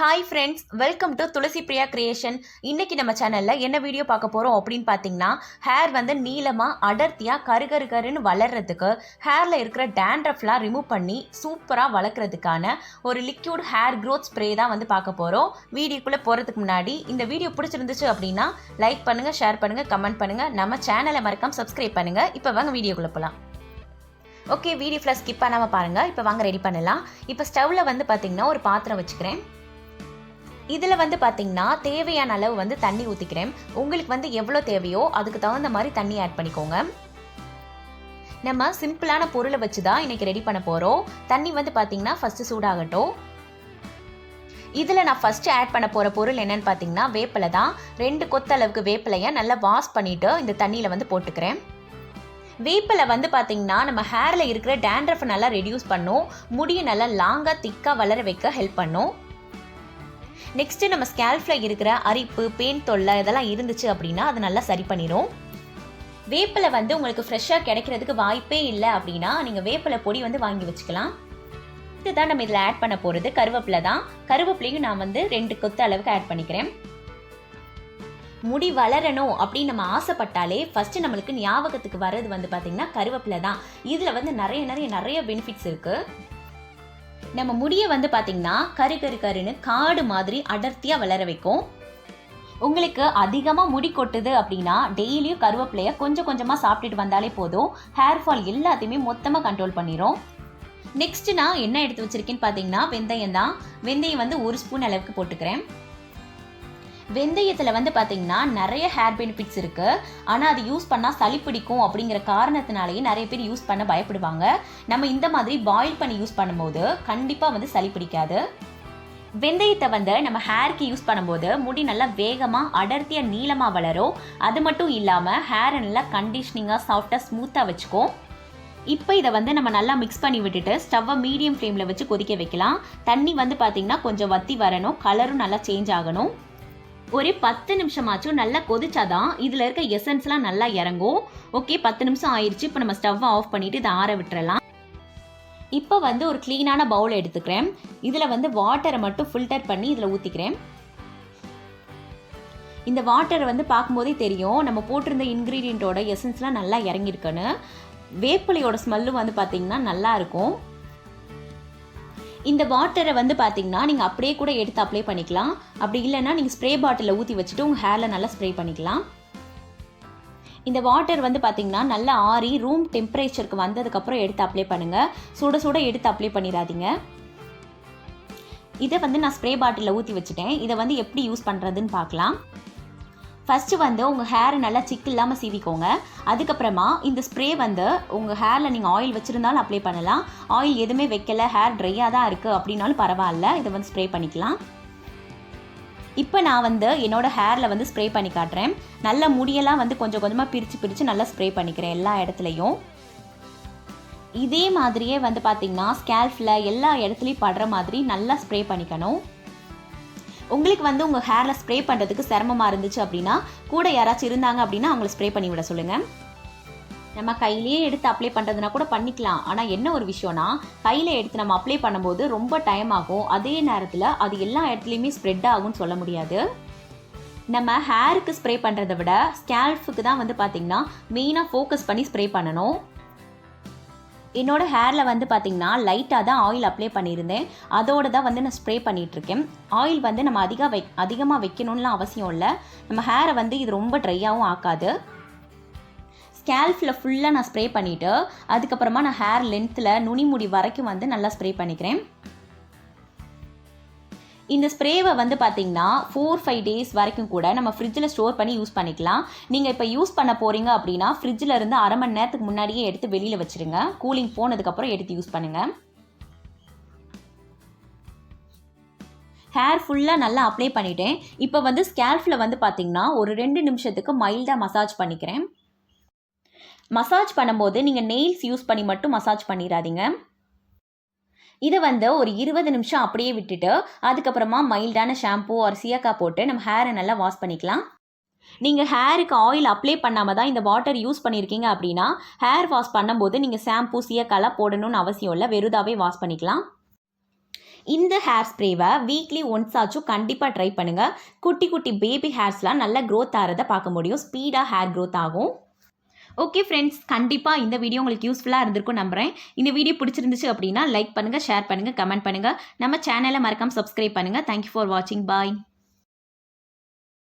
Hi friends welcome to Tulasi Priya creation இன்னைக்கு நம்ம சேனலில் என்ன வீடியோ பார்க்க போகிறோம் அப்படின்னு பார்த்தீங்கன்னா ஹேர் வந்து நீளமாக அடர்த்தியாக கரு கரு கருன்னு வளர்கிறதுக்கு ஹேரில் இருக்கிற டேண்ட்ரஃப்லாம் ரிமூவ் பண்ணி சூப்பராக வளர்க்குறதுக்கான ஒரு லிக்யூட் ஹேர் க்ரோத் ஸ்ப்ரே தான் வந்து பார்க்க போகிறோம் வீடியோக்குள்ளே போகிறதுக்கு முன்னாடி இந்த வீடியோ பிடிச்சிருந்துச்சு அப்படின்னா லைக் பண்ணுங்கள் ஷேர் பண்ணுங்கள் கமெண்ட் பண்ணுங்கள் நம்ம சேனலை மறக்காம சப்ஸ்கிரைப் பண்ணுங்கள் இப்போ வாங்க வீடியோக்குள்ளே போகலாம் ஓகே வீடியோ ஃபுல்லாக ஸ்கிப் பண்ணாமல் பாருங்கள் இப்போ வாங்க ரெடி பண்ணலாம். இப்போ ஸ்டவ்வில் வந்து பார்த்திங்கன்னா ஒரு பாத்திரம் வச்சுக்கிறேன். இதில் வந்து பார்த்தீங்கன்னா தேவையான அளவு வந்து தண்ணி ஊற்றிக்கிறேன் உங்களுக்கு வந்து எவ்வளோ தேவையோ அதுக்கு தகுந்த மாதிரி தண்ணி ஆட் பண்ணிக்கோங்க. நம்ம சிம்பிளான பொருளை வச்சு தான் இன்றைக்கி ரெடி பண்ண போகிறோம் தண்ணி வந்து பார்த்தீங்கன்னா ஃபஸ்ட்டு சூடாகட்டும். இதில் நான் ஃபஸ்ட்டு ஆட் பண்ண போகிற பொருள் என்னன்னு பார்த்தீங்கன்னா வேப்பிலை தான். ரெண்டு கொத்த அளவுக்கு வேப்பிலையை நல்லா வாஷ் பண்ணிவிட்டு இந்த தண்ணியில் வந்து போட்டுக்கிறேன். வேப்பிலை வந்து பார்த்தீங்கன்னா நம்ம ஹேரில் இருக்கிற டேண்ட்ரஃபை நல்லா ரெடியூஸ் பண்ணும். முடியை நல்லா லாங்காக திக்காக வளர வைக்க ஹெல்ப் பண்ணும். நெக்ஸ்ட்டு நம்ம ஸ்கேல்ஃபில் இருக்கிற அரிப்பு பெயின் தொல்லை இதெல்லாம் இருந்துச்சு அப்படின்னா அது நல்லா சரி பண்ணிடும் வேப்பிலை வந்து உங்களுக்கு ஃப்ரெஷ்ஷாக கிடைக்கிறதுக்கு வாய்ப்பே இல்லை அப்படின்னா நீங்கள் வேப்பிலை பொடி வந்து வாங்கி வச்சுக்கலாம். இதுதான் நம்ம இதில் ஆட் பண்ண போகிறது கருவேப்பிலை தான். கருவேப்பிலையும் நான் வந்து ரெண்டு கொத்து அளவுக்கு ஆட் பண்ணிக்கிறேன். முடி வளரணும் அப்படின்னு நம்ம ஆசைப்பட்டாலே ஃபஸ்ட்டு நம்மளுக்கு ஞாபகத்துக்கு வர்றது வந்து பார்த்திங்கன்னா கருவேப்பிலை தான். இதில் வந்து நிறைய நிறைய நிறைய பெனிஃபிட்ஸ் இருக்குது நம்ம முடியை வந்து பார்த்திங்கன்னா கரு கரு கருன்னு காடு மாதிரி அடர்த்தியாக வளர வைக்கும். உங்களுக்கு அதிகமாக முடி கொட்டுது அப்படின்னா டெய்லியும் கருவேப்பிலையை கொஞ்சம் கொஞ்சமாக சாப்பிட்டுட்டு வந்தாலே போதும். ஹேர் ஃபால் எல்லாத்தையுமே மொத்தமாக கண்ட்ரோல் பண்ணிடும் நெக்ஸ்ட் நான் என்ன எடுத்து வச்சிருக்கேன்னு பார்த்தீங்கன்னா வெந்தயம் தான். வெந்தயம் வந்து ஒரு ஸ்பூன் அளவுக்கு போட்டுக்கிறேன். வெந்தயத்தில் வந்து பார்த்தீங்கன்னா நிறைய ஹேர் பெனிஃபிட்ஸ் இருக்குது ஆனால் அது யூஸ் பண்ணால் சளி பிடிக்கும் அப்படிங்கிற காரணத்தினாலேயே நிறைய பேர் யூஸ் பண்ண பயப்படுவாங்க. நம்ம இந்த மாதிரி பாயில் பண்ணி யூஸ் பண்ணும்போது கண்டிப்பாக வந்து சளி பிடிக்காது. வெந்தயத்தை வந்து நம்ம ஹேருக்கு யூஸ் பண்ணும்போது முடி நல்லா வேகமாக அடர்த்தியாக நீளமாக வளரும். அது மட்டும் இல்லாமல் ஹேரை நல்லா கண்டிஷ்னிங்காக சாஃப்டாக ஸ்மூத்தாக வச்சுக்கும் இப்போ இதை வந்து நம்ம நல்லா மிக்ஸ் பண்ணி விட்டுட்டு ஸ்டவ்வை மீடியம் ஃப்ளேமில் வச்சு கொதிக்க வைக்கலாம். தண்ணி வந்து பார்த்திங்கன்னா கொஞ்சம் வத்தி வரணும். கலரும் நல்லா சேஞ்ச் ஆகணும். ஒரு பத்து நிமிஷமாச்சும் நல்லா கொதிச்சாதான் இதில் இருக்க எசன்ஸ்லாம் நல்லா இறங்கும். ஓகே பத்து நிமிஷம் ஆயிடுச்சு இப்போ நம்ம ஸ்டவ்வை ஆஃப் பண்ணிவிட்டு இதை ஆற விட்டுறலாம். இப்போ வந்து ஒரு க்ளீனான பவுல் எடுத்துக்கிறேன். இதில் வந்து வாட்டரை மட்டும் ஃபில்டர் பண்ணி இதில் ஊற்றிக்கிறேன் இந்த வாட்டரை வந்து பார்க்கும்போதே தெரியும் நம்ம போட்டிருந்த இன்க்ரீடியண்ட்டோட எசன்ஸ்லாம் நல்லா இறங்கியிருக்குன்னு. வேப்பிலையோட ஸ்மெல்லும் வந்து பார்த்திங்கன்னா நல்லாயிருக்கும் இந்த வாட்டரை வந்து பார்த்திங்கன்னா நீங்கள் அப்படியே கூட எடுத்து அப்ளை பண்ணிக்கலாம். அப்படி இல்லைன்னா நீங்கள் ஸ்ப்ரே பாட்டிலில் ஊற்றி வச்சுட்டு உங்கள் ஹேரில் நல்லா ஸ்ப்ரே பண்ணிக்கலாம். இந்த வாட்டர் வந்து பார்த்தீங்கன்னா நல்லா ஆறி ரூம் டெம்பரேச்சருக்கு வந்ததுக்கப்புறம் எடுத்து அப்ளை பண்ணுங்கள் சுட சுட எடுத்து அப்ளை பண்ணிடாதீங்க. இதை வந்து நான் ஸ்ப்ரே பாட்டிலில் ஊற்றி வச்சுட்டேன். இதை வந்து எப்படி யூஸ் பண்ணுறதுன்னு பார்க்கலாம் ஃபஸ்ட்டு வந்து உங்கள் ஹேரை நல்லா சிக்கு இல்லாமல் சீவிக்கோங்க. அதுக்கப்புறமா இந்த ஸ்ப்ரே வந்து உங்கள் ஹேரில் நீங்கள் ஆயில் வச்சுருந்தாலும் அப்ளை பண்ணலாம். ஆயில் எதுவுமே வைக்கல ஹேர் ட்ரையாக தான் இருக்குது அப்படின்னாலும் பரவாயில்ல. இதை வந்து ஸ்ப்ரே பண்ணிக்கலாம். இப்போ நான் வந்து என்னோடய ஹேரில் வந்து ஸ்ப்ரே பண்ணி காட்டுறேன். நல்ல முடியெல்லாம் வந்து கொஞ்சம் கொஞ்சமாக பிரித்து பிரித்து நல்லா ஸ்ப்ரே பண்ணிக்கிறேன் எல்லா இடத்துலையும். இதே மாதிரியே வந்து பார்த்திங்கன்னா ஸ்கேல்ஃபில் எல்லா இடத்துலையும் படுற மாதிரி நல்லா ஸ்ப்ரே பண்ணிக்கணும். உங்களுக்கு வந்து உங்கள் ஹேரில் ஸ்ப்ரே பண்ணுறதுக்கு சிரமமாக இருந்துச்சு அப்படின்னா கூட யாராச்சும் இருந்தாங்க அப்படின்னா அவங்கள ஸ்ப்ரே பண்ணி விட சொல்லுங்கள் நம்ம கையிலேயே எடுத்து அப்ளை பண்ணுறதுனா கூட பண்ணிக்கலாம். ஆனால் என்ன ஒரு விஷயம்னா கையில் எடுத்து நம்ம அப்ளை பண்ணும்போது ரொம்ப டைம் ஆகும். அதே நேரத்தில் அது எல்லா இடத்துலையுமே ஸ்ப்ரெட் ஆகும்னு சொல்ல முடியாது. நம்ம ஹேருக்கு ஸ்ப்ரே பண்ணுறதை விட ஸ்கேல்ஃபுக்கு தான் வந்து பார்த்திங்கன்னா மெயினாக ஃபோக்கஸ் பண்ணி ஸ்ப்ரே பண்ணணும். என்னோட ஹேரில் வந்து பார்த்திங்கன்னா லைட்டாக தான் ஆயில் அப்ளை பண்ணியிருந்தேன். அதோடு தான் வந்து நான் ஸ்ப்ரே பண்ணிகிட்ருக்கேன் ஆயில் வந்து நம்ம அதிக வை அதிகமாக வைக்கணும்லாம் அவசியம் இல்லை. நம்ம ஹேரை வந்து இது ரொம்ப ட்ரையாகவும் ஆக்காது. ஸ்கேல்ஃபில் ஃபுல்லாக நான் ஸ்ப்ரே பண்ணிவிட்டு அதுக்கப்புறமா நான் ஹேர் லென்த்தில் நுனிமுடி வரைக்கும் வந்து நல்லா ஸ்ப்ரே பண்ணிக்கிறேன். இந்த ஸ்ப்ரேவை வந்து பார்த்தீங்கன்னா ஃபோர் ஃபைவ் டேஸ் வரைக்கும் கூட நம்ம ஃப்ரிட்ஜில் ஸ்டோர் பண்ணி யூஸ் பண்ணிக்கலாம். நீங்கள் இப்போ யூஸ் பண்ண போகிறீங்க அப்படின்னா ஃப்ரிட்ஜில் இருந்து அரை மணி நேரத்துக்கு முன்னாடியே எடுத்து வெளியில் வச்சுருங்க. கூலிங் போனதுக்கப்புறம் எடுத்து யூஸ் பண்ணுங்கள் ஹேர் ஃபுல்லாக நல்லா அப்ளை பண்ணிட்டேன். இப்போ வந்து ஸ்கேல்ஃபில் வந்து பார்த்தீங்கன்னா ஒரு ரெண்டு நிமிஷத்துக்கு மைல்டாக மசாஜ் பண்ணிக்கிறேன். மசாஜ் பண்ணும்போது நீங்கள் நெயில்ஸ் யூஸ் பண்ணி மட்டும் மசாஜ் பண்ணிடாதீங்க. இதை வந்து ஒரு இருபது நிமிஷம் அப்படியே விட்டுட்டு அதுக்கப்புறமா மைல்டான ஷாம்பூ ஒரு சியக்கா போட்டு நம்ம ஹேரை நல்லா வாஷ் பண்ணிக்கலாம். நீங்கள் ஹேருக்கு ஆயில் அப்ளை பண்ணாமல் தான் இந்த வாட்டர் யூஸ் பண்ணியிருக்கீங்க அப்படின்னா ஹேர் வாஷ் பண்ணும்போது நீங்கள் ஷாம்பூ சியக்காலாம் போடணும்னு அவசியம் இல்லை வெறுதாவே வாஷ் பண்ணிக்கலாம். இந்த ஹேர் ஸ்ப்ரேவை வீக்லி ஒன்ஸ் ஆச்சும் கண்டிப்பாக ட்ரை பண்ணுங்கள் குட்டி குட்டி பேபி ஹேர்ஸ்லாம் நல்லா க்ரோத் ஆகிறத பார்க்க முடியும். ஸ்பீடாக ஹேர் க்ரோத் ஆகும். ஓகே ஃப்ரெண்ட்ஸ் கண்டிப்பாக இந்த வீடியோ உங்களுக்கு யூஸ்ஃபுல்லாக இருந்திருக்கும் நம்புகிறேன் இந்த வீடியோ பிடிச்சிருந்துச்சு அப்படின்னா லைக் பண்ணுங்கள் ஷேர் பண்ணுங்கள் கமெண்ட் பண்ணுங்கள் நம்ம சேனலை மறக்காமல் சப்ஸ்கிரைப் பண்ணுங்கள் தேங்க்யூ ஃபார் வாட்சிங் பாய்